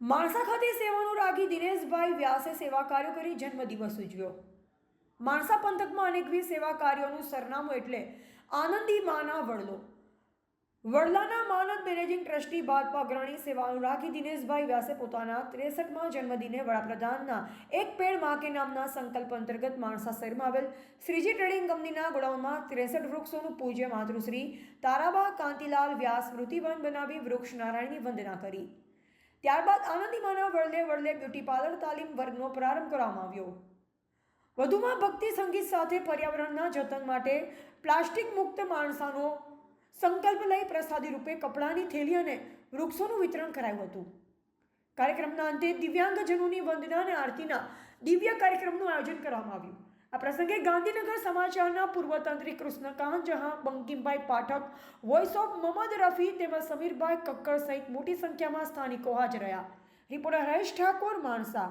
માણસા ખાતે સેવાનું રાખી દિનેશભાઈ વ્યાસે સેવા કાર્યો કરી જન્મદિવસ ઉજવ્યો. માણસા પંથકમાં અનેકવિધ સેવા કાર્યોનું સરનામું એટલે આનંદી માના વડલો. વડલાના માનદ મેનેજિંગ ટ્રસ્ટી ભાજપા અગ્રણી સેવાનું રાખી દિનેશભાઈ વ્યાસે પોતાના ત્રેસઠમાં જન્મદિને વડાપ્રધાનના એક પેડમાં કે નામના સંકલ્પ અંતર્ગત માણસા શહેરમાં આવેલ શ્રીજી ટ્રેડિંગ કંપનીના ગોડાઉનમાં ત્રેસઠ વૃક્ષોનું પૂજ્ય માતૃશ્રી તારાબા કાંતિલાલ વ્યાસ સ્મૃતિવન બનાવી વૃક્ષ નારાયણની વંદના કરી. ત્યારબાદ આનંદીમાના વડલે વડલે બ્યુટી પાર્લર તાલીમ વર્ગનો પ્રારંભ કરવામાં આવ્યો. વધુમાં ભક્તિ સંગીત સાથે પર્યાવરણના જતન માટે પ્લાસ્ટિક મુક્ત માણસાનો સંકલ્પ લઈ પ્રસાદી રૂપે કપડાની થેલી અને વૃક્ષોનું વિતરણ કરાયું હતું. કાર્યક્રમના અંતે દિવ્યાંગજનોની વંદના અને આરતીના દિવ્ય કાર્યક્રમનું આયોજન કરવામાં આવ્યું. આ પ્રસંગે ગાંધીનગર સમાચારના પૂર્વ તંત્રી કૃષ્ણકાંત જહાં, બંકિમભાઈ પાઠક વોઇસ ઓફ મોહમ્મદ રફી તેમજ સમીરભાઈ કક્કર સહિત મોટી સંખ્યામાં સ્થાનિકો હાજર રહ્યા. રિપોર્ટર હરેશ ઠાકોર, માણસા.